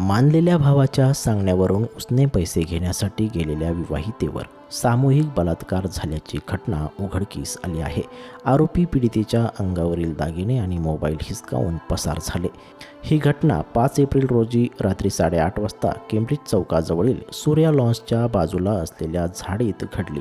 मानलेल्या भावाच्या सांगण्यावरून उसने पैसे घेण्यासाठी गेलेल्या विवाहितेवर सामूहिक बलात्कार झाल्याची घटना उघडकीस आली आहे. आरोपी पीडितेच्या अंगावरील दागिने आणि मोबाईल हिसकावून पसार झाले. ही घटना पाच एप्रिल रोजी रात्री साडेआठ वाजता केम्ब्रिज चौकाजवळील सूर्या लॉन्सच्या बाजूला असलेल्या झाडीत घडली.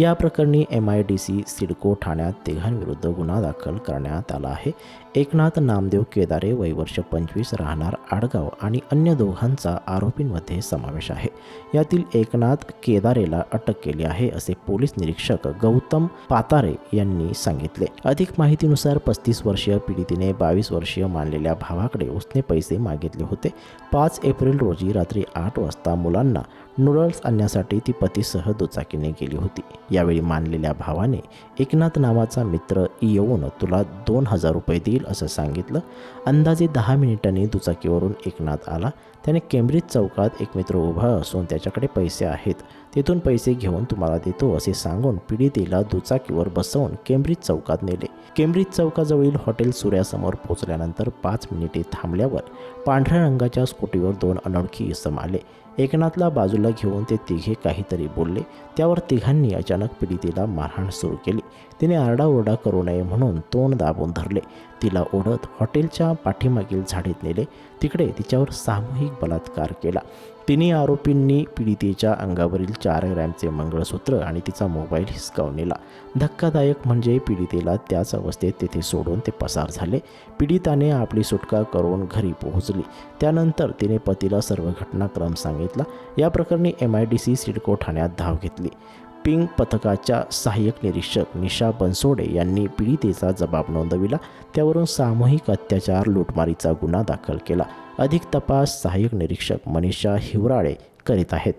या प्रकरणी M I D C CIDCO ठाण्यात तिघांविरुद्ध गुन्हा दाखल करण्यात आला आहे. एकनाथ नामदेव केदारे वयवर्ष पंचवीस राहणार आडगाव आणि अन्य दोघांचा आरोपींमध्ये समावेश आहे. यातील एकनाथ केदारेला अटक केली आहे असे पोलीस निरीक्षक गौतम पातारे यांनी सांगितले. अधिक माहितीनुसार पस्तीस वर्षीय पीडितीने बावीस वर्षीय मानलेल्या भावाकडे उसने पैसे मागितले होते. पाच एप्रिल रोजी रात्री आठ वाजता मुलांना नूडल्स आणण्यासाठी ती पतीसह दुचाकीने गेली होती. यावेळी मानलेल्या भावाने एकनाथ नावाचा मित्र येऊन तुला दोन हजार रुपये देईल असं सांगितलं. अंदाजे दहा मिनिटांनी दुचाकीवरून एकनाथ आला. त्याने केम्ब्रिज चौकात एक मित्र उभा असून त्याच्याकडे पैसे आहेत. तिथून पैसे घेऊन तुम्हाला देतो असे सांगून पीडितेला दुचाकीवर बसवून केम्ब्रिज चौकात नेले. केम्ब्रिज चौकाजवळील हॉटेल सूर्यासमोर पोहोचल्यानंतर पाच मिनिटे थांबल्यावर पांढऱ्या रंगाच्या स्कूटीवर दोन अनोळखी इसम आले. एकनाथला बाजूला घेऊन ते तिघे काहीतरी बोलले. त्यावर तिघांनी अचानक पीडितेला मारहाण सुरू केली. तिने आरडाओरडा करू नये म्हणून तोंड दाबून धरले. तिला ओढत हॉटेलच्या पाठीमागील झाडीत नेले. तिकडे तिच्यावर सामूहिक बलात्कार केला. तिन्ही आरोपींनी पीडितेच्या अंगावरील चार ग्रॅमचे मंगळसूत्र आणि तिचा मोबाईल हिसकावून नेला. धक्कादायक म्हणजे पीडितेला त्याच अवस्थेत तेथे सोडून ते पसार झाले. पीडिताने आपली सुटका करून घरी पोहोचली. त्यानंतर तिने पतीला सर्व घटनाक्रम सांगितला. या प्रकरणी M I D C CIDCO ठाण्यात धाव घेतली. पिंग पथकाच्या सहाय्यक निरीक्षक निशा बनसोडे यांनी पीडितेचा जबाब नोंदविला. त्यावरून सामूहिक अत्याचार लुटमारीचा गुन्हा दाखल केला. अधिक तपास सहाय्यक निरीक्षक मनीषा हिवराळे करीत आहेत.